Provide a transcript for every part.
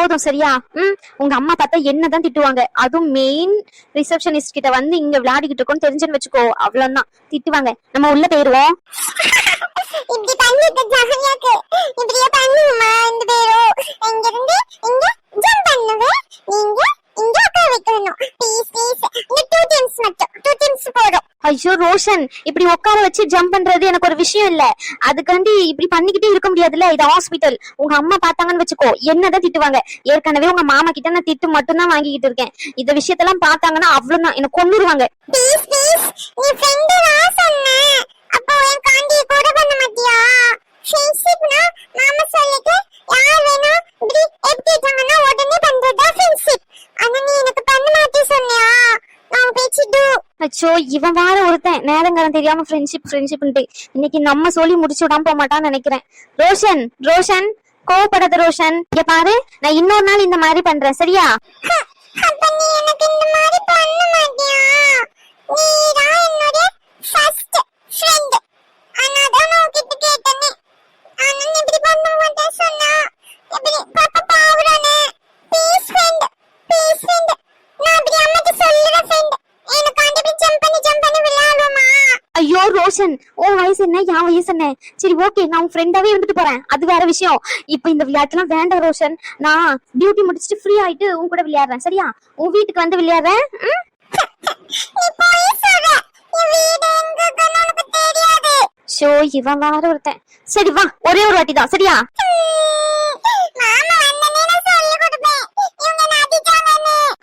போதும் சரியா? ம் உங்க அம்மா பார்த்தா என்னதான் திட்டுவாங்க. அதுவும் மெயின் ரிசப்ஷனிஸ்ட் கிட்ட வந்து இங்க விளையாடிக்கிட்டு இருக்கோம்னு தெரிஞ்சுன்னு வச்சுக்கோ. அவ்வளவுதான். திட்டுவாங்க. நம்ம உள்ள போயிருவோம். இப்படி பண்ணிட்டு ஜாலியாக்கு. இப்படியே பண்ணுமா இந்த பேரும்? இங்க இருந்து இங்க ஜம்ப் பண்ணுவேன் நீங்க உட்கார வைக்கணும். ப்ளீஸ் ப்ளீஸ் இந்த டைம்ஸ் மட்டும். டைம்ஸ் ஐயோ ரோஷன் இப்படி உட்கார வச்சு ஜம்ப் பண்றது எனக்கு ஒரு விஷயம் இல்ல. அதுக்காண்டி இப்படி பண்ணிக்கிட்டே இருக்க முடியாதுல்ல இது ஹாஸ்பிட்டல் உங்க அம்மா பார்த்தாங்கன்னு வச்சுக்கோ என்னதான் திட்டுவாங்க. ஏற்கனவே உங்க மாமா கிட்ட நான் திட்டு மட்டும் தான் வாங்கிக்கிட்டு இருக்கேன். இந்த விஷயத்தெல்லாம் பார்த்தாங்கன்னா அவ்வளவுதான். என்ன கொன்னுருவாங்க. ப்ளீஸ் ப்ளீஸ் நீ ஃப்ரெண்ட் தான் சொன்ன. அப்போ என் காண்டியை கூட பண்ண மாட்டியா? ஃப்ரெண்ட்ஷிப்னா நாம சொல்லிட்டு யார் வேணும்? இப்படி எப்படி இருக்காங்கன்னா உடனே பண்றதா ஃப்ரெண்ட்ஷிப் அச்சோ இவன் வேற ஒருத்தன். நேரங்காலம் தெரியாம ஃப்ரெண்ட்ஷிப் ஃப்ரெண்ட்ஷிப்ன்ட்டு இன்னைக்கு நம்ம சொல்லி முடிச்சு விடாம போக மாட்டான்னு நினைக்கிறேன். ரோஷன் ரோஷன் கோவப்படாத ரோஷன். இங்க பாரு நான் இன்னொரு நாள் இந்த மாதிரி பண்றேன். சரியா அப்ப நீ எனக்கு இந்த மாதிரி பண்ண மாட்டியா நீ தான் என்னோட ஃபர்ஸ்ட் ஃப்ரெண்ட் ஆனா தான் நான் உன்கிட்ட கேட்டேனே ஆனா நீ இப்படி பண்ண மாட்டேன் சொன்னா இப்படி பாப்பா பாவுறானே ப்ளீஸ் ஃப்ரெண்ட் ப்ளீஸ் ஃப்ரெண்ட் நான் அப்படி அம்மாட்ட சொல்லுறேன் ஃப்ரெண்ட் எனக்கு ஆண்டி இப்படி ஜம்ப் பண்ணி ஜம்ப் பண்ணி விளையாடுவோமா ஐயோ ரோஷன் என் வயசு என்ன? சரி ஓகே நான் உன் ஃப்ரெண்டாவே இருந்துட்டு போறேன். அது வேற விஷயம். இப்போ இந்த விளையாட்டுலாம் வேண்டாம் ரோஷன். நான் டியூட்டி முடிச்சுட்டு ஃப்ரீ ஆயிட்டு உன் கூட விளையாடுறேன். சரியா? உன் வீட்டுக்கு வந்து விளையாடுறேன். ஷோ இவன் வேற ஒருத்தன். சரி வா. ஒரே ஒரு வாட்டி தான் சரியா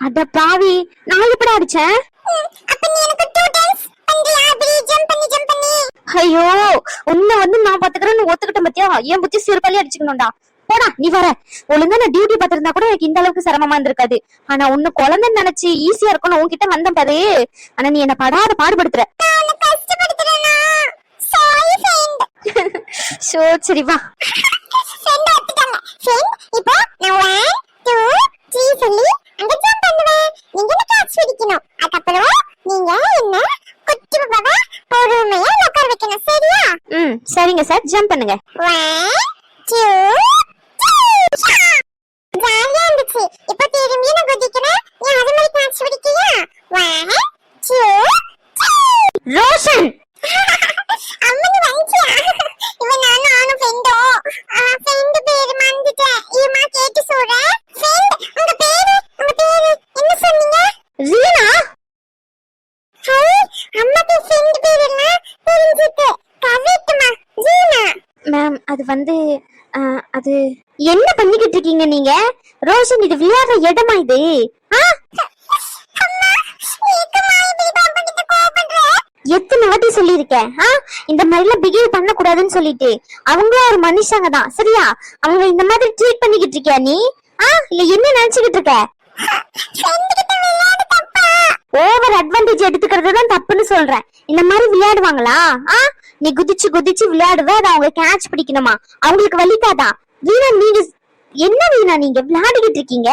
அட பாவி நான் எப்படி அடிச்சேன்? ஐயோ உன்னை வந்து நான் பாத்துக்கிறேன்னு ஒத்துக்கிட்டேன் பத்தியா? என் புத்தி சிறுபாலே அடிச்சுக்கணும்டா. போடா நீ வர. ஒழுங்கா நான் டியூட்டி பாத்திருந்தா கூட எனக்கு இந்த அளவுக்கு சிரமமா இருந்திருக்காது. ஆனா உன்னை குழந்தைன்னு நினைச்சு ஈஸியா இருக்கணும். உன்கிட்ட வந்தேன் பாரு. ஆனா நீ என்ன படாத பாடுபடுத்துற. நான் ஷோ சரி வா. இப்போ நான் ஒன் டூ த்ரீ சொல்லி அங்க ஜம்ப் பண்ணுவேன். நீங்க எனக்கு கேட்ச் பிடிக்கணும் அதுக்கப்புறம் நீங்க என்ன குட்டி பாபா பொறுமையா உட்கார வைக்கணும் சரியா? ம் சரிங்க சார். ஜம்ப் பண்ணுங்க. ஜாலியா இருந்துச்சு. இப்போ திரும்பி நான் குதிக்கிறேன். நீ அது மாதிரி கேட்ச் பிடிக்கியா ரோஷன் அம்மனு வந்துச்சியா இவன் நானும் ஆனும் ஃப்ரெண்டோ ஃப்ரெண்டு பேரு மறந்துட்டேன் இருமா கேட்டு சொல்றேன் ஃப்ரெண்ட் உங்க பேரு உங்க பேரு என்ன சொன்னீங்க ரீனா ஹை அம்மாக்கு ஃப்ரெண்ட் பேர் எல்லாம் தெரிஞ்சுட்டு கவிட்டுமா ஜீனா மேம் அது வந்து ஆ, அது என்ன பண்ணிக்கிட்டு இருக்கீங்க நீங்க ரோஷன் இது விளையாடுற இடமா இது? எத்தனை வாட்டி சொல்லியிருக்கேன் ஆ? இந்த மாதிரிலாம் பிஹேவ் பண்ண கூடாதுன்னு சொல்லிட்டு. அவங்களும் ஒரு மனுஷங்க தான். சரியா? அவங்க இந்த மாதிரி ட்ரீட் பண்ணிக்கிட்டு இருக்கியா நீ? ஆ? இல்ல என்ன நினைச்சுக்கிட்டு இருக்க? ஓவர் அட்வான்டேஜ் எடுத்துக்கிறது தான் தப்புன்னு சொல்றேன். இந்த மாதிரி விளையாடுவாங்களா? ஆ? நீ குதிச்சு குதிச்சு விளையாடுவ அதை அவங்க கேட்ச் பிடிக்கணுமா? அவங்களுக்கு வலிக்காதா? வீணா நீங்க என்ன வீணா நீங்க விளையாடிக்கிட்டு இருக்கீங்க?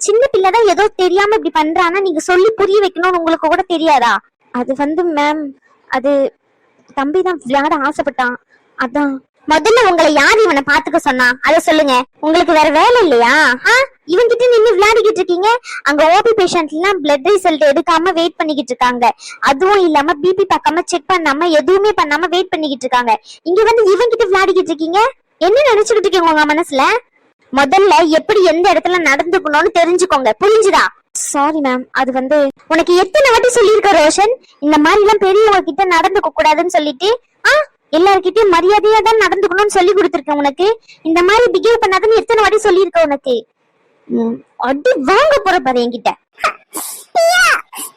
சின்ன பிள்ளை தான் ஏதோ தெரியாம இப்படி பண்றான்னா நீங்க சொல்லி புரிய வைக்கணும்னு உங்களுக்கு கூட தெரியாதா? அது வந்து மேம் அது தம்பி தான் விளையாட ஆசைப்பட்டான். அதான். முதல்ல உங்களை யார் இவனை பாத்துக்க சொன்னா? அத சொல்லுங்க. உங்களுக்கு வேற வேலை இல்லையா? ஆ? இவன்கிட்ட நின்னு விளையாடிக்கிட்டு இருக்கீங்க? அங்க ஓபி பேஷண்ட் எல்லாம் பிளட் ரிசல்ட் எடுக்காம வெயிட் பண்ணிக்கிட்டு இருக்காங்க. அதுவும் இல்லாம பிபி பார்க்காம செக் பண்ணாம எதுவுமே பண்ணாம வெயிட் பண்ணிக்கிட்டு இருக்காங்க. இங்க வந்து இவன்கிட்ட விளையாடிக்கிட்டு இருக்கீங்க? என்ன நினைச்சுக்கிட்டு இருக்கீங்க உங்க மனசுல? முதல்ல எப்படி எந்த இடத்துல நடந்துக்கணும்னு தெரிஞ்சுக்கோங்க. புரிஞ்சுதா? சாரி மேம் அது வந்து உனக்கு எத்தனை வாட்டி சொல்லியிருக்க ரோஷன்? இந்த மாதிரி எல்லாம் பெரியவங்க கிட்ட நடந்துக்க கூடாதுன்னு சொல்லிட்டு ஆ எல்லார்கிட்டயும் மரியாதையா தான் நடந்துக்கணும்னு சொல்லி கொடுத்துருக்கேன் உனக்கு. இந்த மாதிரி பிஹேவ் பண்ணாதுன்னு எத்தனை வாட்டி சொல்லியிருக்க உனக்கு? அடி வாங்க போற பாரு என்கிட்ட.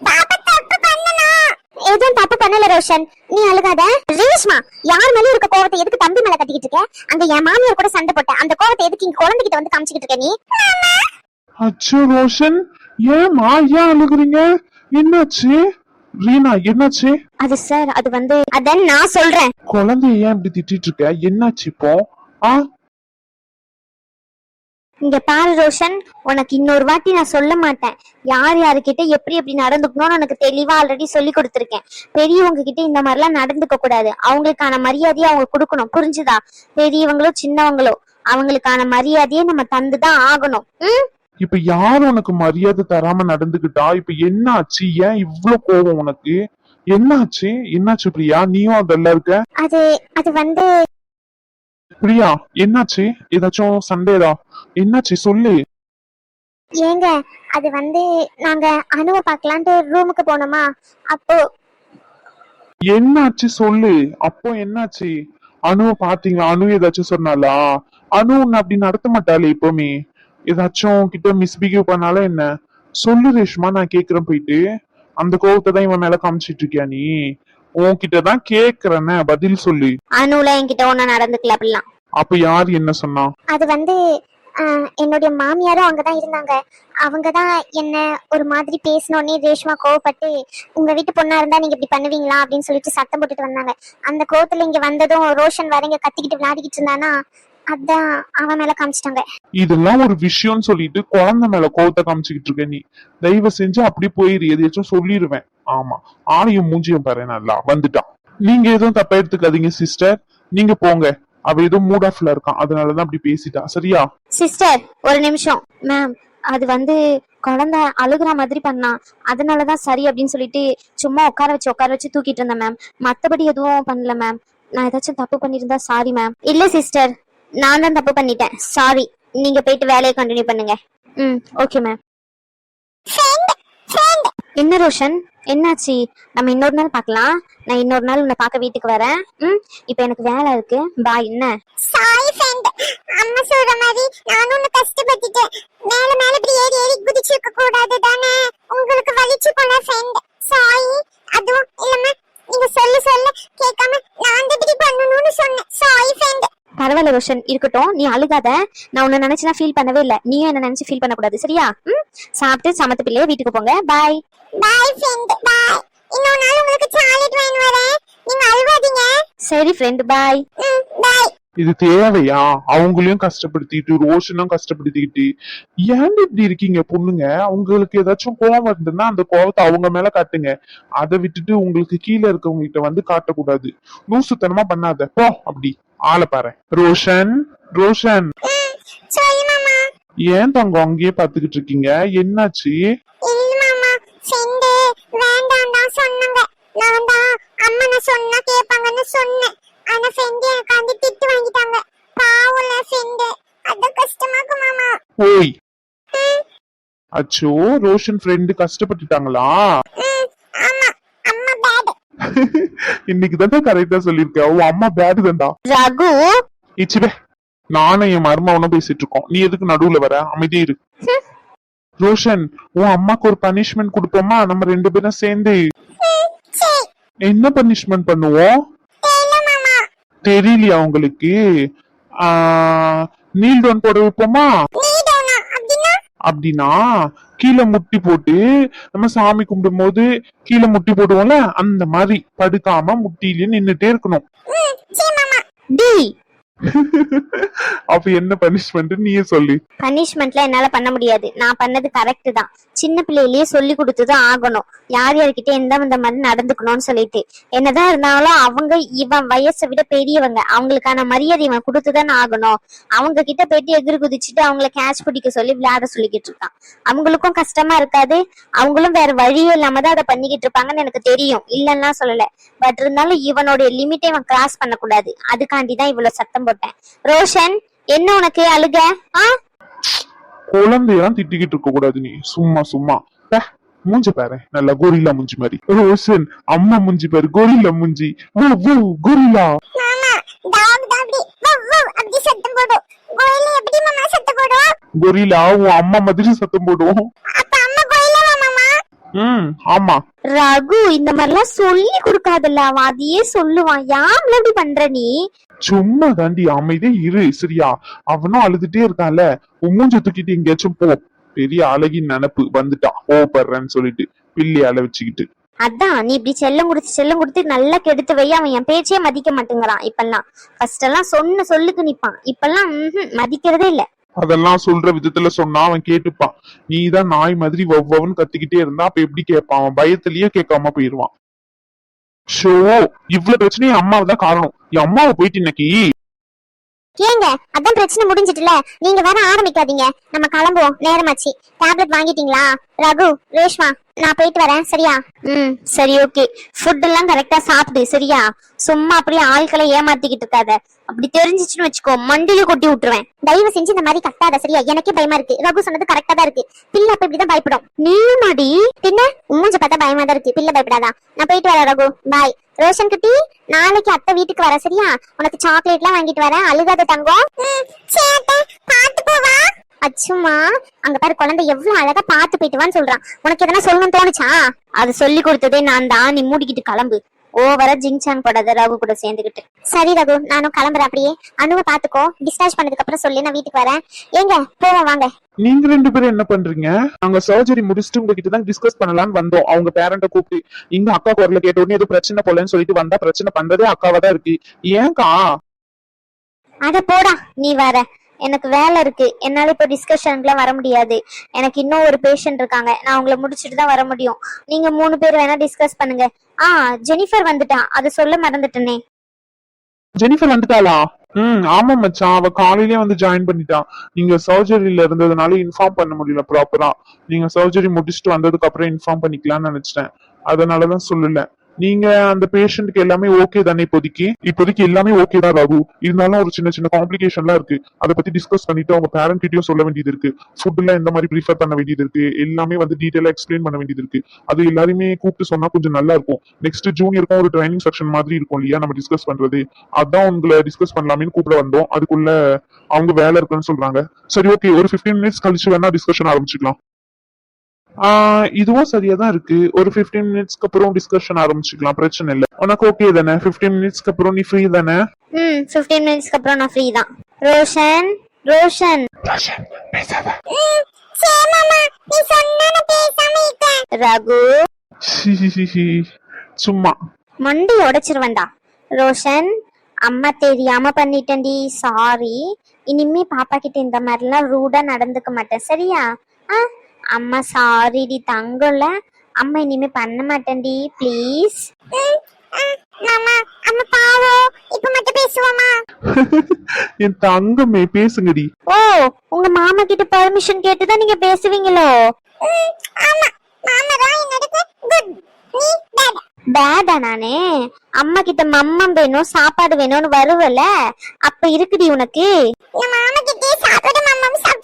பாப்பா தப்பு பண்ணனா எதுவும் தப்பு பண்ணல ரோஷன். நீ அழுகாத. ரேஷ்மா யார் மேலயும் இருக்க கோவத்தை எதுக்கு தம்பி மேல கட்டிக்கிட்டு இருக்க? அங்க என் மாமியார் கூட சண்டை போட்ட அந்த கோவத்தை எதுக்கு இங்க குழந்தைகிட்ட வந்து காமிச்சிக்கிட்டு இருக்க நீ? அச்சோ ரோஷன். ஏமா ஏன் அழுகுறீங்க? என்னாச்சு? ரீனா என்னாச்சு? அது சார் அது வந்து அதான் நான் சொல்றேன். குழந்தைய ஏன் இப்படி திட்டிட்டு இருக்க? என்னாச்சு இப்போ? ஆ? இங்க பாரு ரோஷன் உனக்கு இன்னொரு வாட்டி நான் சொல்ல மாட்டேன். யார் யாருக்கிட்ட எப்படி எப்படி நடந்துக்கணும்னு உனக்கு தெளிவா ஆல்ரெடி சொல்லி கொடுத்துருக்கேன். பெரியவங்க கிட்ட இந்த மாதிரிலாம் நடந்துக்க கூடாது. அவங்களுக்கான மரியாதையை அவங்க கொடுக்கணும். புரிஞ்சுதா? பெரியவங்களோ சின்னவங்களோ அவங்களுக்கான மரியாதையை நம்ம தந்துதான் ஆகணும். ம்? இப்ப யார் உனக்கு மரியாதை தராம நடந்துகிட்டா இப்ப என்னாச்சு? ஏன் இவ்ளோ கோவம் உனக்கு? என்னாச்சு? என்னாச்சு பிரியா? நீயும் அதெல்லாம் இருக்க? அது அது வந்து பிரியா என்னாச்சு? ஏதாச்சும் சண்டேதா என்னாச்சு? சொல்லு. ஏங்க அது வந்து நாங்க அணுவை பார்க்கலான்ட்டு ரூமுக்கு போனோமா? அப்போ என்னாச்சு சொல்லு. அப்போ என்னாச்சு? அணுவை பாத்தீங்களா அணு ஏதாச்சும் சொன்னாலா அணு உன்னை அப்படி நடத்த மாட்டாளே எப்பவுமே. ஏதாச்சும் கிட்ட மிஸ்பிஹேவ் பண்ணாலும் என்ன? சொல்லு ரேஷ்மா நான் கேக்குறேன் போயிட்டு. அந்த கோவத்தை தான் இவன் மேல காமிச்சிட்டு இருக்கியா நீ? உன்கிட்ட தான் கேக்குறேன்னு பதில் சொல்லு. அணுல என்கிட்ட ஒன்னும் நடந்துக்கல அப்படிலாம். அப்ப யார் என்ன சொன்னா? அது வந்து ஆஹ், என்னுடைய மாமியாரும் அங்கதான் இருந்தாங்க. அவங்க தான் என்ன ஒரு மாதிரி பேசினோடனே ரேஷ்மா கோவப்பட்டு உங்க வீட்டு பொண்ணா இருந்தா நீங்க இப்படி பண்ணுவீங்களா? அப்படின்னு சொல்லிட்டு சத்தம் போட்டுட்டு வந்தாங்க. அந்த கோவத்துல இங்க வந்ததும் ரோஷன் வர இங்க கத்திக்கிட்டு விளையாடிக்கிட்டு இருந்தானா அதான் அவன் மேல காமிச்சிட்டாங்க. இதெல்லாம் ஒரு விஷயம்னு சொல்லிட்டு குழந்தை மேல கோவத்தை காமிச்சுக்கிட்டு இருக்க நீ. தயவு செஞ்சு அப்படி போயிரு எதையாச்சும் சொல்லிடுவேன் ஆமா. ஆணையும் மூஞ்சியும் பாரு நல்லா வந்துட்டான். நீங்க எதுவும் தப்பா எடுத்துக்காதீங்க சிஸ்டர் நீங்க போங்க. அவ ஏதோ மூட் ஆஃப்ல இருக்கான். அதனாலதான் அப்படி பேசிட்டா. சரியா? சிஸ்டர் ஒரு நிமிஷம். மேம் அது வந்து குழந்தை அழுகுற மாதிரி பண்ணா. அதனாலதான் சரி அப்படின்னு சொல்லிட்டு சும்மா உட்கார வச்சு உட்கார வச்சு தூக்கிட்டு இருந்தேன் மேம் மத்தபடி எதுவும் பண்ணல மேம் நான் ஏதாச்சும் தப்பு பண்ணியிருந்தா சாரி மேம் இல்ல சிஸ்டர் நான் தான் தப்பு பண்ணிட்டேன். சாரி நீங்க போயிட்டு வேலையை கண்டினியூ பண்ணுங்க. ம் ஓகே மேம் என்ன ரோஷன்? என்னாச்சு? நம்ம இன்னொரு நாள் பார்க்கலாம். நான் இன்னொரு நாள் உன்னை பார்க்க வீட்டுக்கு வரேன். ம்? இப்போ எனக்கு வேலை இருக்கு. பாய் என்ன? சாரி ஃப்ரெண்ட் அம்மா சொல்ற மாதிரி நானும் உன்னை கஷ்டப்பட்டுட்டேன் மேல மேல இப்படி ஏறி ஏறி குதிச்சிருக்க கூடாது தானே உங்களுக்கு வலிச்சு போன ஃப்ரெண்ட் சாரி அதுவும் இல்லாம நீங்க சொல்ல சொல்ல. கேட்காம நான் தான் இப்படி பண்ணணும்னு சொன்னேன். சாரி ஃப்ரெண்ட் பரவாயில்ல ரோஷன். இருக்கட்டும். நீ அழுகாத. நான் உன்னை நினைச்சு நான் ஃபீல் பண்ணவே இல்லை. நீயும் என்ன நினைச்சு ஃபீல் பண்ணக்கூடாது. சரியா? ம்? சாப்பிட்டு சமத்து பிள்ளைய வீட்டுக்கு போங்க. பாய் பாய் ஃப்ரெண்ட் பாய் இன்னொரு நாள் உங்களுக்கு சாக்லேட் வாங்கி வரேன். நீங்க அழுவாதீங்க. சரி ஃப்ரெண்ட் பாய் இது தேவையா? அவங்களையும் கஷ்டப்படுத்திட்டு ரோஷனும் கஷ்டப்படுத்திக்கிட்டு ஏன் இப்படி இருக்கீங்க பொண்ணுங்க? உங்களுக்கு ஏதாச்சும் கோவம் இருந்ததுன்னா அந்த கோவத்தை அவங்க மேல காட்டுங்க. அதை விட்டுட்டு உங்களுக்கு கீழே இருக்கவங்க கிட்ட வந்து காட்டக்கூடாது. லூசுத்தனமா பண்ணாத. போ அப்படி. ஆளை பாரு. ரோஷன் ரோஷன். ஏன் தங்கம் அங்கேயே பாத்துக்கிட்டு இருக்கீங்க? என்னாச்சு? இல்ல மாமா. ஃப்ரெண்டு வேண்டாம் தான் சொன்னாங்க. நான் தான் அம்மா நான் சொன்னா கேட்பாங்கன்னு சொன்னேன். ஆனா ஃப்ரெண்டு எனக்கு வந்து திட்டு வாங்கிட்டாங்க. பாவம்ல ஃப்ரெண்டு அது கஷ்டமா இருக்கு மாமா. ஓய். அச்சோ ரோஷன் ஃப்ரெண்டு கஷ்டப்பட்டுட்டாங்களா? ம். ஆமா அம்மா பேட் இன்னைக்கு தான் கரெக்டா சொல்லியிருக்க. உன் அம்மா பேடு தான்டா. ரகு. இச்சிபே நானும் என் மருமவனும் பேசிட்டு இருக்கோம். நீ எதுக்கு நடுவுல வர? அமைதியா இரு. ரோஷன் உன் அம்மாக்கு ஒரு பனிஷ்மெண்ட் கொடுப்போமா? நம்ம ரெண்டு பேரும் சேர்ந்து. என்ன பனிஷ்மெண்ட் பண்ணுவோம்? தெரியலையா உங்களுக்கு? நீல் டவுன் போட வைப்போமா? நீ டோனா? அப்படின்னா? கீழே முட்டி போட்டு நம்ம சாமி கும்பிடும் போது கீழே முட்டி போடுவோம்ல அந்த மாதிரி படுக்காம முட்டிலேயே நின்னுட்டே இருக்கணும். அப்ப என்ன பனிஷ்மெண்ட் நீயே சொல்லி. பனிஷ்மெண்ட்ல என்னால பண்ண முடியாது. நான் பண்ணது கரெக்ட் தான். சின்ன பிள்ளையிலேயே சொல்லி கொடுத்துதான் ஆகணும். யார் யார்கிட்ட எந்த இந்த மாதிரி நடந்துக்கணும்னு சொல்லிட்டு. என்னதான் இருந்தாலும் அவங்க இவன் வயசை விட பெரியவங்க. அவங்களுக்கான மரியாதை இவன் கொடுத்துதான் ஆகணும். அவங்க கிட்ட போயிட்டு எகிரி குதிச்சுட்டு அவங்கள கேட்ச் பிடிக்க சொல்லி விளையாட சொல்லிக்கிட்டு இருக்கான். அவங்களுக்கும் கஷ்டமா இருக்காது. அவங்களும் வேற வழியும் இல்லாம தான் அதை பண்ணிக்கிட்டு இருப்பாங்கன்னு எனக்கு தெரியும். இல்லைன்னா சொல்லல. பட் இருந்தாலும் இவனுடைய லிமிட்டை இவன் கிராஸ் பண்ணக்கூடாது. அதுக்காண்டி தான் இவ்வளவு சத்தம் போட்டேன். ரோஷன் என்ன உனக்கு அழுக? ஆ? குழந்தையெல்லாம் திட்டிக்கிட்டு இருக்க கூடாது நீ. சும்மா சும்மா. மூஞ்சி பாரு. நல்ல கொரில்லா மூஞ்சி மாதிரி. ரோஷன் அம்மா மூஞ்சி பாரு. கொரில்லா மூஞ்சி. போடும். கொரில்லா உன் அம்மா மாதிரி சத்தம் போடுவோம் ம். ஆமா. ரகு இந்த மாதிரிலாம் சொல்லி கொடுக்காதல்ல. அவன் அதையே சொல்லுவான். யாம்ல இப்படி பண்ற நீ? சும்மா தாண்டி அமைதியே இரு சரியா? அவனும் அழுதுட்டே இருக்கான்ல. மூஞ்ச தூக்கிட்டு எங்கேயாச்சும் போ. பெரிய அழகின் நினப்பு வந்துட்டான். கோவப்படுறேன்னு சொல்லிட்டு பிள்ளை அழ வச்சுக்கிட்டு. அதான் நீ இப்படி செல்லம் கொடுத்து செல்லம் கொடுத்து நல்லா கெடுத்து வை. அவன் என் பேச்சே மதிக்க மாட்டேங்கிறான் இப்பெல்லாம். ஃபர்ஸ்ட் எல்லாம் சொன்ன சொல்லுக்கு நிப்பான். இப்பெல்லாம் மதிக்கிறதே இல்ல. அதெல்லாம் சொல்ற விதத்துல சொன்னா அவன் கேட்டுப்பான். நீதான் நாய் மாதிரி ஒவ்வொன்னு கத்திக்கிட்டே இருந்தா அப்ப எப்படி கேட்பான்? அவன் பயத்திலயே கேட்காம போயிருவான். ஷோ இவ்வளவு பிரச்சனையும் அம்மாவை தான் காரணம். என் அம்மாவை போயிட்டு இன்னைக்கு ஏங்க அதான் பிரச்சனை முடிஞ்சிட்டுல. நீங்க வேற ஆரம்பிக்காதீங்க. நம்ம கிளம்புவோம். நேரமாச்சு. டேப்லெட் வாங்கிட்டீங்களா? ரகு ரேஷ்மா நான் போயிட்டு வரேன் சரியா? ம் சரி ஓகே. ஃபுட் எல்லாம் கரெக்டா சாப்பிடு சரியா? சும்மா அப்படியே ஆட்களை ஏமாத்திக்கிட்டு இருக்காத. அப்படி தெரிஞ்சிச்சுன்னு வச்சுக்கோ மண்டியில கொட்டி விட்டுருவேன். தயவு செஞ்சு இந்த மாதிரி கட்டாத சரியா? எனக்கே பயமா இருக்கு. ரகு சொன்னது கரெக்டா தான் இருக்கு. பிள்ளை அப்ப இப்படிதான் பயப்படும். நீயும் நடி பின்ன மூஞ்ச பார்த்தா பயமா தான் இருக்கு. பிள்ளை பயப்படாதா? நான் போயிட்டு வரேன் ரகு. பாய் ரோஷன் குட்டி நாளைக்கு அத்தை வீட்டுக்கு வர சரியா? உனக்கு சாக்லேட் எல்லாம் வாங்கிட்டு வரேன். அழுகாத தங்கம். அச்சுமா அங்க பாரு குழந்தை எவ்வளவு அழகா பாத்து போயிட்டுவான்னு சொல்றான். உனக்கு எதனா சொல்லணும்னு தோணுச்சா? அது சொல்லி கொடுத்ததே நான் தான். நீ மூடிக்கிட்டு கிளம்பு. ஓவரா ஜிங்சாங் போடாத ரகு கூட சேர்ந்துக்கிட்டு சரி ரகு நானும் கிளம்புறேன் அப்படியே. அணுவை பாத்துக்கோ டிஸ்சார்ஜ் பண்ணதுக்கு அப்புறம் சொல்லு நான் வீட்டுக்கு வரேன். ஏங்க போவோம் வாங்க. நீங்க ரெண்டு பேரும் என்ன பண்றீங்க? நாங்க சர்ஜரி முடிச்சுட்டு உங்ககிட்ட தான் டிஸ்கஸ் பண்ணலாம்னு வந்தோம். அவங்க பேரண்ட கூப்பிட்டு இங்க அக்கா குரல கேட்ட உடனே எதுவும் பிரச்சனை போலன்னு சொல்லிட்டு வந்தா பிரச்சனை பண்றதே அக்காவா தான் இருக்கு. ஏன்க்கா அட போடா நீ வர. எனக்கு வேலை இருக்கு. என்னால இப்போ டிஸ்கஷனுக்குலாம் வர முடியாது. எனக்கு இன்னும் ஒரு பேஷண்ட் இருக்காங்க. நான் அவங்கள முடிச்சிட்டு தான் வர முடியும். நீங்க மூணு பேர் வேணா டிஸ்கஸ் பண்ணுங்க. ஆ ஜெனிஃபர் வந்துட்டான் அதை சொல்ல மறந்துட்டனே. ஜெனிஃபர் வந்துட்டாளா? ம் ஆமா மச்சான். அவ காலையிலேயே வந்து ஜாயின் பண்ணிட்டான் நீங்க சர்ஜரியில இருந்ததுனால இன்ஃபார்ம் பண்ண முடியல ப்ராப்பரா நீங்க சர்ஜரி முடிச்சுட்டு வந்ததுக்கு அப்புறம் இன்ஃபார்ம் பண்ணிக்கலாம்னு நினைச்சிட்டேன். அதனாலதான் சொல்லல. நீங்க அந்த பேஷண்ட்க்கு எல்லாமே ஓகே தானே இப்போதைக்கு? இப்போதைக்கு எல்லாமே ஓகே தான் ராகு. இருந்தாலும் ஒரு சின்ன சின்ன காம்ப்ளிகேஷன்லாம் இருக்கு. அதை பத்தி டிஸ்கஸ் பண்ணிட்டு அவங்க பேரண்ட் கிட்டயும் சொல்ல வேண்டியது இருக்கு. ஃபுட் எல்லாம் எந்த மாதிரி ப்ரிஃபர் பண்ண வேண்டியது இருக்கு? எல்லாமே வந்து டீட்டெயிலா எக்ஸ்பிளைன் பண்ண வேண்டியது இருக்கு. அது எல்லாருமே கூப்பிட்டு சொன்னா கொஞ்சம் நல்லா இருக்கும். நெக்ஸ்ட் ஜூனியருக்கும் ஒரு ட்ரைனிங் செக்ஷன் மாதிரி இருக்கும் இல்லையா? நம்ம டிஸ்கஸ் பண்றது. அதான் உங்களை டிஸ்கஸ் பண்ணலாமேன்னு கூப்பிட வந்தோம். அதுக்குள்ள அவங்க வேலை இருக்குன்னு சொல்றாங்க. சரி ஓகே ஒரு 15 மினிட்ஸ் கழிச்சு வேணா டிஸ்கஷன் ஆரம்பிச்சுக்கலாம். இதுவும் சரியா தான் இருக்கு. ஒரு 15 மினிட்ஸ்க்கு அப்புறம் டிஸ்கஷன் ஆரம்பிச்சுக்கலாம். பிரச்சனை இல்லை. உனக்கு ஓகே தானே? 15 மினிட்ஸ்க்கு அப்புறம் நீ ஃப்ரீ தானே? ம் 15 மினிட்ஸ்க்கு அப்புறம் நான் ஃப்ரீ தான். ரோஷன் ரோஷன். பேசாத. பேசாம இருக்கேன் ரகு. சும்மா. மண்டி உடைச்சிருவேன்டா. ரோஷன் அம்மா தெரியாம பண்ணிட்டேன்டி. சாரி இனிமே பாப்பா கிட்ட இந்த மாதிரிலாம் ரூடா நடந்துக்க மாட்டேன். சரியா? ஆ? அம்மா சாரிடி தங்கம்ல. அம்மா இனிமே பண்ண மாட்டேன்டி ப்ளீஸ் மாமா அம்மா பாவம் இப்ப மட்டும் பேசுவோமா? என் தங்கமே பேசுங்கடி. ஓ உங்க மாமா கிட்ட பர்மிஷன் கேட்டுதான் நீங்க பேசுவீங்களோ? ஆமா மாமா தான் என்னோட குட் நீ பேட் பேடா நானே? அம்மா கிட்ட மம்மம் வேணும் சாப்பாடு வேணும்னு வருவல? அப்ப இருக்குடி உனக்கு. நான் மாமா கிட்டே சாப்பிட மாமா சாப்பிட்டுப்பேன்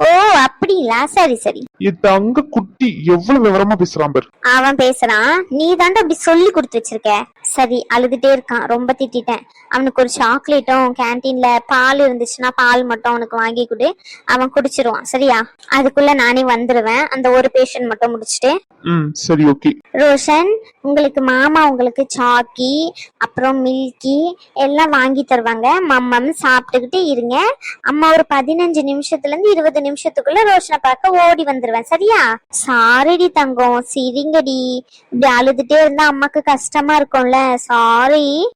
ஓ அப்படிங்களா? சரி சரி. என் தங்க குட்டி எவ்வளவு விவரமா பேசுறான் பாரு. அவன் பேசுறான். நீ தாண்டா அப்படி சொல்லி கொடுத்து வச்சிருக்க. சரி அழுதுட்டே இருக்கான். ரொம்ப திட்டிட்டேன். அவனுக்கு ஒரு சாக்லேட்டும் கேன்டீன்ல பால் இருந்துச்சுன்னா பால் மட்டும் அவனுக்கு வாங்கி கொடு. அவன் குடிச்சிருவான். சரியா? அதுக்குள்ள நானே வந்துருவேன். அந்த ஒரு பேஷண்ட் மட்டும் முடிச்சுட்டு. ம் சரி ஓகே ரோஷன் உங்களுக்கு மாமா உங்களுக்கு சாக்கி அப்புறம் மில்கி எல்லாம் வாங்கி தருவாங்க. மம்மம் சாப்பிட்டுக்கிட்டு இருங்க. அம்மா ஒரு பதினஞ்சு நிமிஷத்துலேருந்து இருபது நிமிஷத்துக்குள்ள ரோஷனை பார்க்க ஓடி வந்துடுவேன் சரியா? சாரிடி தங்கம். சிரிங்கடி. இப்படி அழுதுட்டே இருந்தா அம்மாக்கு கஷ்டமா இருக்கும்ல. சாரி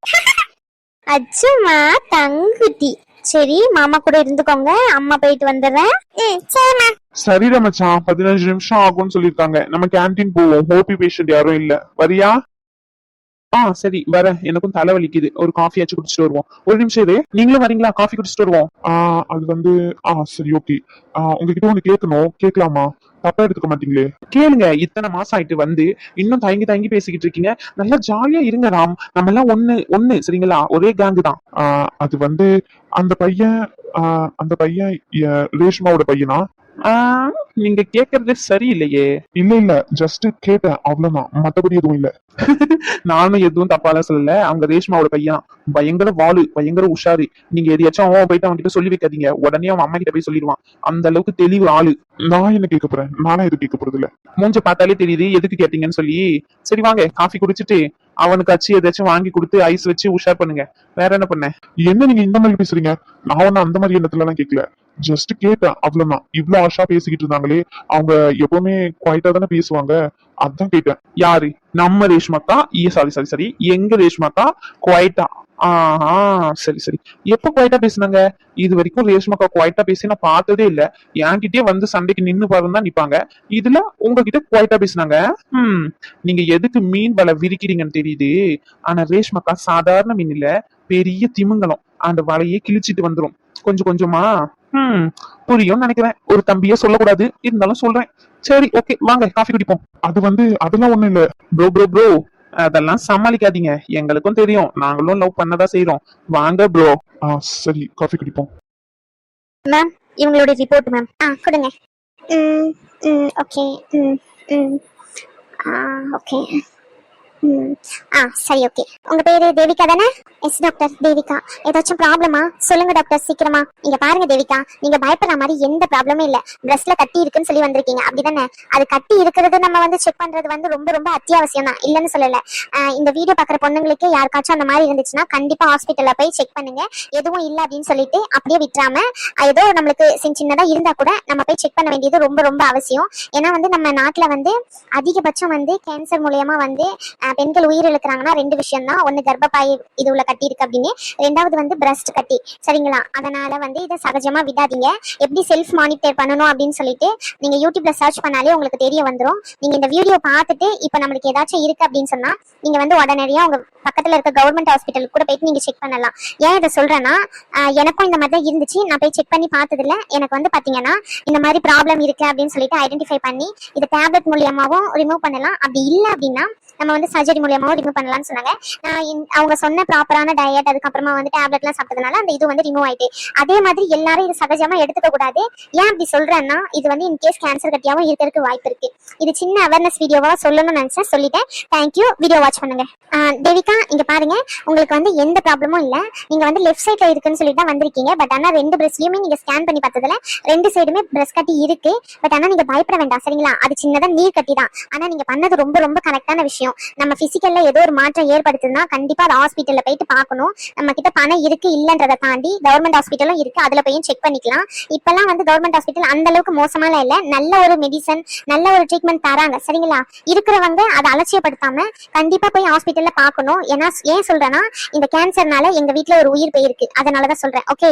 அச்சுமா தங்குட்டி. சரி மாமா கூட இருந்துக்கோங்க. அம்மா போயிட்டு வந்துடுறேன். சரி சரிம்மா. சரிடா மச்சான். பதினஞ்சு நிமிஷம் ஆகும்னு சொல்லிருக்காங்க நம்ம கேண்டீன் போவோம். ஹோபி பேஷண்ட் யாரும் இல்ல. வரியா? ஆ சரி வரேன். எனக்கும் தலை வலிக்குது ஒரு காஃபி ஆச்சு குடிச்சிட்டு வருவோம். ஒரு நிமிஷம் இரு. நீங்களும் வரீங்களா? காஃபி குடிச்சிட்டு வருவோம். அது வந்து ஆ சரி ஓகே உங்ககிட்ட ஒண்ணு கேட்கணும் கேட்கலாமா தப்பா எடுத்துக்க மாட்டீங்களே? கேளுங்க. இத்தனை மாசம் ஆயிட்டு வந்து இன்னும் தயங்கி தயங்கி பேசிக்கிட்டு இருக்கீங்க. நல்லா ஜாலியா இருங்க ராம். நம்ம எல்லாம் ஒண்ணு ஒண்ணு சரிங்களா? ஒரே கேங்கு தான். அது வந்து அந்த பையன் அந்த பையன் ரேஷ்மாவோட பையனா? நீங்க கேக்குறது சரியில்லையே. இல்ல இல்ல ஜஸ்ட் கேட்டேன் அவ்வளவுதான். மத்தபடி எதுவும் இல்ல. நானும் எதுவும் தப்பாலாம் சொல்லல. அவங்க ரேஷ்மாவோட பையன் பயங்கர வாளு பயங்கர உஷாரு. நீங்க எதையாச்சும் அவன் போயிட்டு அவன் கிட்ட சொல்லி வைக்காதீங்க. உடனே அவன் அம்மா கிட்ட போய் சொல்லிடுவான். அந்த அளவுக்கு தெளிவு ஆளு. நான் என்ன கேட்க போறேன்? நானா எது கேட்க போறது இல்ல மூஞ்ச பார்த்தாலே தெரியுது. எதுக்கு கேட்டீங்கன்னு சொல்லி. சரி வாங்க. காஃபி குடிச்சிட்டு அவனுக்கு அச்சு ஏதாச்சும் வாங்கி கொடுத்து ஐஸ் வச்சு உஷார் பண்ணுங்க. வேற என்ன பண்ண? என்ன நீங்க இந்த மாதிரி பேசுறீங்க? நான் ஒன்னும் அந்த மாதிரி எண்ணத்துல எல்லாம் கேட்கல ஜஸ்ட் கேட்டேன். அவ்வளவுதான். இவ்வளவு ஆஷா பேசிக்கிட்டு இருந்தாங்களே. அவங்க எப்பவுமே குவாய்டா தானே பேசுவாங்க. அதான் கேட்டேன். யாரு? நம்ம ரேஷ்மாக்கா ஏ சாரி சாரி சாரி எங்க ரேஷ்மாக்கா குவாய்டா ஆஹா சரி சரி. எப்ப குவாய்ட்டா பேசுனாங்க? இது வரைக்கும் ரேஷ்மாக்கா குவாய்ட்டா பேசி நான் பார்த்ததே இல்ல. என்கிட்டயே வந்து சண்டைக்கு நின்னு பாருன்னு தான் நிப்பாங்க. இதுல உங்ககிட்ட குவாய்ட்டா பேசுனாங்க? ஹம் நீங்க எதுக்கு மீன் வலை விரிக்கிறீங்கன்னு தெரியுது. ஆனா ரேஷ்மாக்கா சாதாரண மீன் இல்ல பெரிய திமிங்கலம். அந்த வலையே கிழிச்சிட்டு வந்துரும். கொஞ்சம் கொஞ்சமா ஹம் புரியும்னு நினைக்கிறேன். ஒரு தம்பியே சொல்லக்கூடாது. இருந்தாலும் சொல்றேன். சரி ஓகே வாங்க காஃபி குடிப்போம். அது வந்து அதெல்லாம் ஒண்ணும் இல்ல. ப்ரோ ப்ரோ ப்ரோ அதெல்லாம் சமாளிக்காதீங்க. எங்களுக்கும் தெரியும். நாங்களும் லவ் பண்ணதா செய்றோம். வாங்க ப்ரோ ஆ சரி காஃபி குடிப்போம். மேம் இவங்களோட ரிப்போர்ட் மேம் ஆ கொடுங்க. ம் ம் ஓகே. ம் ம். ஆ ஓகே. ஆ சரி ஓகே உங்க பேரு தேவிகா தானே? Yes doctor Devika. ஏதாச்சும் ப்ராப்ளமா சொல்லுங்க டாக்டர் சீக்கிரமா. நீங்க பாருங்க தேவிகா. நீங்க பயப்படுற மாதிரி எந்த ப்ராப்ளமும் இல்ல. பிரஸ்ட்ல கட்டி இருக்குன்னு சொல்லி வந்திருக்கீங்க. அப்படிதானே அது கட்டி இருக்கிறது நம்ம வந்து செக் பண்றது வந்து ரொம்ப ரொம்ப அத்தியாவசியம் தான். இல்லைன்னு சொல்லல. இந்த வீடியோ பாக்குற பொண்ணுங்களுக்கு யாருக்காச்சும் அந்த மாதிரி இருந்துச்சுன்னா கண்டிப்பா ஹாஸ்பிட்டல்ல போய் செக் பண்ணுங்க. எதுவும் இல்ல அப்படின்னு சொல்லிட்டு அப்படியே விட்டுறாம ஏதோ நம்மளுக்கு சின்ன சின்னதா இருந்தா கூட நம்ம போய் செக் பண்ண வேண்டியது ரொம்ப ரொம்ப அவசியம். ஏன்னா வந்து நம்ம நாட்டுல வந்து அதிகபட்சம் வந்து கேன்சர் மூலியமா வந்து பெண்கள் உயிர் இழக்கிறாங்கன்னா ரெண்டு விஷயம் தான் ஒண்ணு கர்ப்பப்பாய் இது உள்ள கட்டி இருக்கு அப்படின்னு ரெண்டாவது வந்து பிரஸ்ட் கட்டி. சரிங்களா? அதனால வந்து இதை சகஜமா விடாதீங்க. எப்படி செல்ஃப் மானிட்டர் பண்ணணும் அப்படின்னு சொல்லிட்டு நீங்க யூடியூப்ல சர்ச் பண்ணாலே உங்களுக்கு தெரிய வந்துடும் நீங்க இந்த வீடியோ பார்த்துட்டு இப்போ நம்மளுக்கு ஏதாச்சும் இருக்கு அப்படின்னு சொன்னா நீங்க வந்து உடனடியா உங்க பக்கத்துல இருக்க கவர்மெண்ட் ஹாஸ்பிட்டலுக்கு கூட போயிட்டு நீங்க செக் பண்ணலாம். ஏன் இதை சொல்றேன்னா எனக்கும் இந்த மாதிரி தான் இருந்துச்சு. நான் போய் செக் பண்ணி பார்த்ததுல எனக்கு வந்து பாத்தீங்கன்னா இந்த மாதிரி ப்ராப்ளம் இருக்கு அப்படின்னு சொல்லிட்டு ஐடென்டிஃபை பண்ணி இதை டேப்லெட் மூலியமாகவும் ரிமூவ் பண்ணலாம். அப்படி இல்லை அப்படின்னா நம்ம வந்து சர்ஜரி மூலியமாவும் ரிமூவ் பண்ணலாம்னு சொன்னாங்க. நான் அவங்க சொன்ன ப்ராப்பரான டயட் அதுக்கப்புறமா வந்து டேப்லெட்லாம் சாப்பிட்டதுனால அந்த இது வந்து ரிமூவ் ஆயிட்டு. அதே மாதிரி எல்லாரும் இது சகஜமா எடுத்துக்க கூடாது. ஏன் அப்படி சொல்றேன்னா இது வந்து இன்கேஸ் கேன்சர் கட்டியாவும் இருக்கிறதுக்கு வாய்ப்பு இருக்கு. இது சின்ன அவேர்னஸ் வீடியோவா சொல்லணும்னு நினைச்சேன். சொல்லிட்டேன். தேங்க்யூ வீடியோ வாட்ச் பண்ணுங்க. ஆஹ் தேவிகா இங்க பாருங்க. உங்களுக்கு வந்து எந்த ப்ராப்ளமும் இல்ல. நீங்க வந்து லெஃப்ட் சைட்ல இருக்குன்னு சொல்லிட்டு தான் வந்திருக்கீங்க. பட் ஆனா ரெண்டு பிரஸ்ட்லயுமே நீங்க ஸ்கேன் பண்ணி பார்த்ததுல ரெண்டு சைடுமே பிரஸ் கட்டி இருக்கு. பட் ஆனா நீங்க பயப்பட வேண்டாம். சரிங்களா? அது சின்னதா நீர் கட்டி தான். ஆனா நீங்க பண்ணது ரொம்ப ரொம்ப கரெக்டான விஷயம். விஷயம். நம்ம பிசிக்கல்ல ஏதோ ஒரு மாற்றம் ஏற்படுத்துதுன்னா கண்டிப்பா அது ஹாஸ்பிட்டல்ல போயிட்டு பார்க்கணும். நம்ம கிட்ட பணம் இருக்கு இல்லைன்றதை தாண்டி கவர்மெண்ட் ஹாஸ்பிட்டலும் இருக்கு. அதுல போய் செக் பண்ணிக்கலாம். இப்பெல்லாம் வந்து கவர்மெண்ட் ஹாஸ்பிட்டல் அந்த அளவுக்கு மோசமாலாம் இல்ல. நல்ல ஒரு மெடிசன் நல்ல ஒரு ட்ரீட்மெண்ட் தராங்க. சரிங்களா? இருக்கிறவங்க அதை அலட்சியப்படுத்தாம கண்டிப்பா போய் ஹாஸ்பிட்டல்ல பார்க்கணும். ஏன்னா ஏன் சொல்றேன்னா இந்த கேன்சர்னால எங்க வீட்டுல ஒரு உயிர் போயிருக்கு. அதனாலதான் சொல்றேன். ஓகே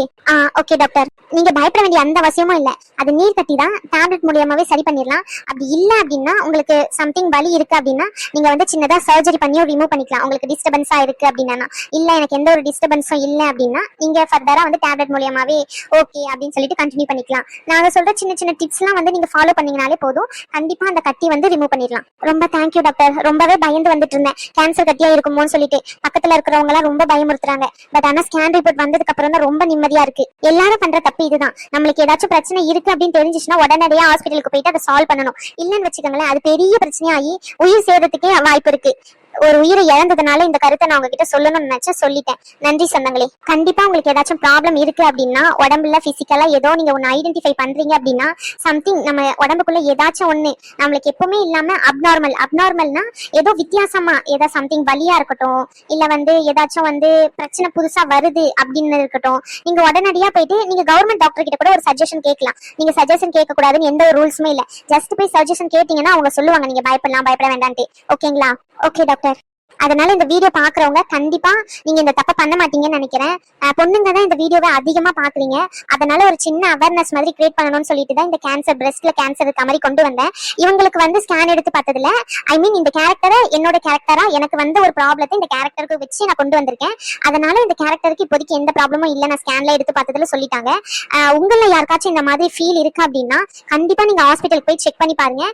ஓகே டாக்டர் நீங்க பயப்பட வேண்டிய அந்த அவசியமும் இல்ல. அது நீர் கட்டி தான் டேப்லெட் மூலியமாவே சரி பண்ணிடலாம். அப்படி இல்ல அப்படின்னா உங்களுக்கு சம்திங் வலி இருக்கு அப்படின்னா நீங்க வந்து சின்னதா சர்ஜரி பண்ணியோ ரிமூவ் பண்ணிக்கலாம். உங்களுக்கு டிஸ்டர்பன்ஸா இருக்கு அப்படின்னா இல்ல எனக்கு எந்த ஒரு டிஸ்டர்பன்ஸும் இல்ல அப்படின்னா நீங்க ஃபர்தரா வந்து டேப்லெட் மூலியமாவே ஓகே அப்படின்னு சொல்லிட்டு கண்டினியூ பண்ணிக்கலாம். நாங்க சொல்ற சின்ன சின்ன டிப்ஸ்லாம் வந்து நீங்க ஃபாலோ பண்ணீங்கனாலே போதும். கண்டிப்பா அந்த கட்டி வந்து ரிமூவ் பண்ணிடலாம். ரொம்ப தேங்க்யூ டாக்டர் ரொம்பவே பயந்து வந்துட்டு இருந்தேன். கேன்சர் கட்டியா இருக்குமோன்னு சொல்லிட்டு. பக்கத்துல இருக்கிறவங்க எல்லாம் ரொம்ப பயமுறுத்துறாங்க. பட் ஆனா ஸ்கேன் ரிப்போர்ட் வந்ததுக்கு அப்புறம் தான் ரொம்ப நிம்மதியா இருக்கு. எல்லாரும் பண்ற தப்பு இதுதான். நம்மளுக்கு ஏதாச்சும் பிரச்சனை இருக்கு அப்படின்னு தெரிஞ்சிச்சுன்னா உடனடியா ஹாஸ்பிட்டலுக்கு போயிட்டு அதை சால்வ் பண்ணணும். இல்லைன்னு வச்சுக்கோங்களேன் அது பெரிய பிரச்சனையாகி உயிர் சேதத்துக்கே வாய்ப்பு இருக்கு. ஒரு உயிரை இழந்ததுனால இந்த கருத்தை நான் உங்ககிட்ட சொல்லணும்னு நினைச்சேன். சொல்லிட்டேன். நன்றி சொந்தங்களே. கண்டிப்பா உங்களுக்கு ஏதாச்சும் ப்ராப்ளம் இருக்கு அப்படின்னா உடம்புல பிசிக்கலா ஏதோ நீங்க ஒன்னு ஐடென்டிஃபை பண்றீங்க அப்படின்னா சம்திங் நம்ம உடம்புக்குள்ள ஏதாச்சும் ஒண்ணு நம்மளுக்கு எப்பவுமே இல்லாம அப்நார்மல் அப்நார்மல்னா ஏதோ வித்தியாசமா ஏதோ சம்திங் வலியா இருக்கட்டும் இல்ல வந்து ஏதாச்சும் வந்து பிரச்சனை புதுசா வருது அப்படின்னு இருக்கட்டும் நீங்க உடனடியா போயிட்டு நீங்க கவர்மெண்ட் டாக்டர் கிட்ட கூட ஒரு சஜஷன் கேட்கலாம். நீங்க சஜஷன் கேட்க கூடாதுன்னு எந்த ஒரு ரூல்ஸுமே இல்ல. ஜஸ்ட் போய் சஜஷன் கேட்டீங்கன்னா அவங்க சொல்லுவாங்க நீங்க பயப்படலாம் பயப்பட வேண்டான்ட்டு ஓகேங்களா ஓகே டாக்டர் அதனால இந்த வீடியோ பாக்குறவங்க கண்டிப்பா நீங்க இந்த தப்பை பண்ண மாட்டீங்கன்னு நினைக்கிறேன். பொண்ணுங்க தான் இந்த வீடியோவை அதிகமா பாக்குறீங்க. அதனால ஒரு சின்ன அவேர்னஸ் மாதிரி கிரியேட் பண்ணணும்னு சொல்லிட்டு தான் இந்த கேன்சர் பிரஸ்ட்ல கேன்சர் இருக்க மாதிரி கொண்டு வந்தேன். இவங்களுக்கு வந்து ஸ்கேன் எடுத்து பார்த்ததுல ஐ மீன் இந்த கேரக்டரை என்னோட கேரக்டரா எனக்கு வந்த ஒரு ப்ராப்ளத்தை இந்த கேரக்டருக்கு வச்சு நான் கொண்டு வந்திருக்கேன். அதனால இந்த கேரக்டருக்கு இப்போதைக்கு எந்த ப்ராப்ளமும் இல்லை. நான் ஸ்கேன்ல எடுத்து பார்த்ததுல சொல்லிட்டாங்க. அஹ் உங்கள யாருக்காச்சும் இந்த மாதிரி ஃபீல் இருக்கு அப்படின்னா கண்டிப்பா நீங்க ஹாஸ்பிட்டல் போய் செக் பண்ணி பாருங்க.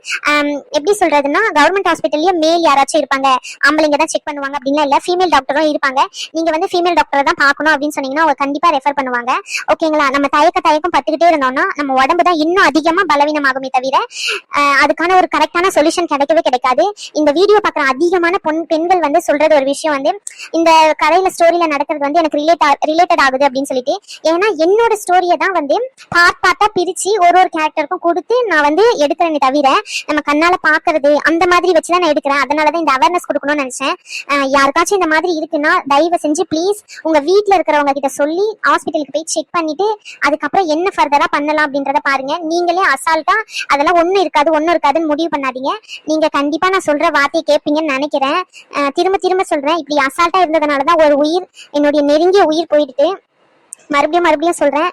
எப்படி சொல்றதுன்னா கவர்மெண்ட் ஹாஸ்பிட்டல்லயே மேல் யாராச்சும் இருப்பாங்க. ஆம்பளைங்க தான் செக் பண்ணுவாங்க அப்படின்லாம் இல்ல ஃபீமேல் டாக்டரும் இருப்பாங்க. நீங்க வந்து ஃபீமேல் டாக்டரை தான் பார்க்கணும் அப்படின்னு சொன்னீங்கன்னா அவங்க கண்டிப்பா ரெஃபர் பண்ணுவாங்க. ஓகேங்களா நம்ம தயக்க தயக்கம் பத்துக்கிட்டே இருந்தோம்னா நம்ம உடம்பு தான் இன்னும் அதிகமா பலவீனமாகுமே தவிர அதுக்கான ஒரு கரெக்டான சொல்யூஷன் கிடைக்கவே கிடைக்காது. இந்த வீடியோ பார்க்குற அதிகமான பொன் பெண்கள் வந்து சொல்றது ஒரு விஷயம் வந்து இந்த கதையில ஸ்டோரியில நடக்கிறது வந்து எனக்கு ரிலேட் ரிலேட்டட் ஆகுது அப்படின்னு சொல்லிட்டு. ஏன்னா என்னோட ஸ்டோரியை தான் வந்து பார்ட் பார்ட்டா பிரிச்சு ஒரு ஒரு கேரக்டருக்கும் கொடுத்து நான் வந்து எடுக்கிறேனே தவிர நம்ம கண்ணால பாக்குறது அந்த மாதிரி வச்சுதான் நான் எடுக்கிறேன். அதனாலதான் இந்த அவேர்னஸ் கொடுக்கணும்னு நினைச்சேன். யாருக்காச்சும் இந்த மாதிரி இருக்குன்னா தயவு செஞ்சு ப்ளீஸ் உங்க வீட்டில் இருக்கிறவங்க கிட்ட சொல்லி ஹாஸ்பிட்டலுக்கு போய் செக் பண்ணிட்டு அதுக்கப்புறம் என்ன ஃபர்தரா பண்ணலாம் அப்படின்றத பாருங்க. நீங்களே அசால்ட்டா அதெல்லாம் ஒன்றும் இருக்காது ஒன்றும் இருக்காதுன்னு முடிவு பண்ணாதீங்க. நீங்க கண்டிப்பா நான் சொல்ற வார்த்தையை கேட்பீங்கன்னு நினைக்கிறேன். திரும்ப திரும்ப சொல்றேன். இப்படி அசால்ட்டா இருந்ததுனாலதான் ஒரு உயிர் என்னுடைய நெருங்கிய உயிர் போயிடுது. மறுபடியும் மறுபடியும் சொல்றேன்.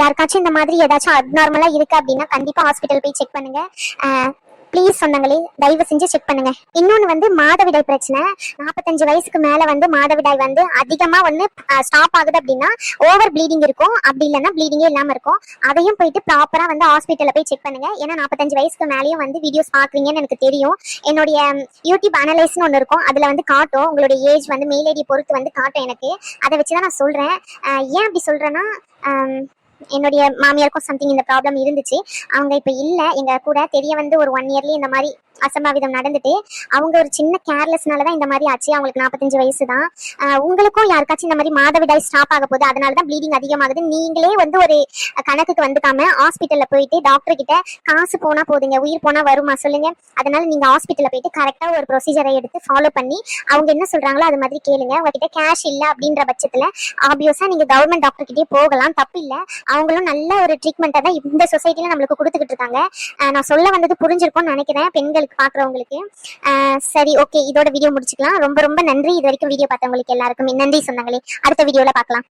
யாருக்காச்சும் இந்த மாதிரி ஏதாச்சும் அப்நார்மலா இருக்கு அப்படின்னா கண்டிப்பா ஹாஸ்பிட்டல் போய் செக் பண்ணுங்க. ப்ளீஸ் சொந்தங்களே தயவு செஞ்சு செக் பண்ணுங்க. இன்னொன்னு வந்து மாதவிடாய் பிரச்சனை. நாற்பத்தஞ்சு வயசுக்கு மேல வந்து மாதவிடாய் வந்து அதிகமா வந்து ஸ்டாப் ஆகுது அப்படின்னா ஓவர் ப்ளீடிங் இருக்கும். அப்படி இல்லைன்னா ப்ளீடிங்கே இல்லாம இருக்கும். அதையும் போயிட்டு ப்ராப்பரா வந்து ஹாஸ்பிட்டலில் போய் செக் பண்ணுங்க. ஏன்னா நாற்பத்தஞ்சு வயசுக்கு மேலேயும் வந்து வீடியோஸ் பாக்குறீங்கன்னு எனக்கு தெரியும். என்னுடைய யூடியூப் அனலைஸ்னு ஒன்று இருக்கும். அதுல வந்து காட்டும். உங்களுடைய ஏஜ் வந்து மெயில் ஐடி பொறுத்து வந்து காட்டும் எனக்கு. அதை வச்சு தான் நான் சொல்றேன். ஏன் அப்படி சொல்றேன்னா என்னுடைய மாமியாருக்கும் சம்திங் இந்த ப்ராப்ளம் இருந்துச்சு. அவங்க இப்ப இல்ல எங்கள் கூட தெரிய வந்து ஒரு ஒன் இயர்லி இந்த மாதிரி அசம்பாவிதம் நடந்துட்டு அவங்க ஒரு சின்ன கேர்லெஸ்னால தான் இந்த மாதிரி ஆச்சு. அவங்களுக்கு நாற்பத்தஞ்சு வயசு தான் உங்களுக்கும் யாருக்காச்சும் இந்த மாதிரி மாதவிடாய் ஸ்டாப் ஆக போகுது அதனால தான் ப்ளீடிங் அதிகமாகுது. நீங்களே வந்து ஒரு கணக்குக்கு வந்துக்காம ஹாஸ்பிட்டலில் போயிட்டு டாக்டர் கிட்ட காசு போனா போதுங்க உயிர் போனா வருமா சொல்லுங்க. அதனால நீங்க ஹாஸ்பிட்டல்ல போயிட்டு கரெக்டா ஒரு ப்ரொசீஜரை எடுத்து ஃபாலோ பண்ணி அவங்க என்ன சொல்றாங்களோ அது மாதிரி கேளுங்க. உங்ககிட்ட கேஷ் இல்ல அப்படின்ற பட்சத்துல ஆப்வியஸாக நீங்க கவர்மெண்ட் டாக்டர் கிட்டே போகலாம். தப்பு இல்ல. அவங்களும் நல்ல ஒரு ட்ரீட்மெண்ட்டை தான் இந்த சொசைட்டில நம்மளுக்கு கொடுத்துக்கிட்டு இருக்காங்க. நான் சொல்ல வந்தது புரிஞ்சிருக்கும்னு நினைக்கிறேன். பெண்களுக்கு பாக்குறவங்களுக்கு அஹ் சரி ஓகே இதோட வீடியோ முடிச்சுக்கலாம். ரொம்ப ரொம்ப நன்றி. இது வரைக்கும் வீடியோ பார்த்தவங்களுக்கு எல்லாருக்கும் நன்றி சொன்னாங்களே அடுத்த வீடியோல பார்க்கலாம்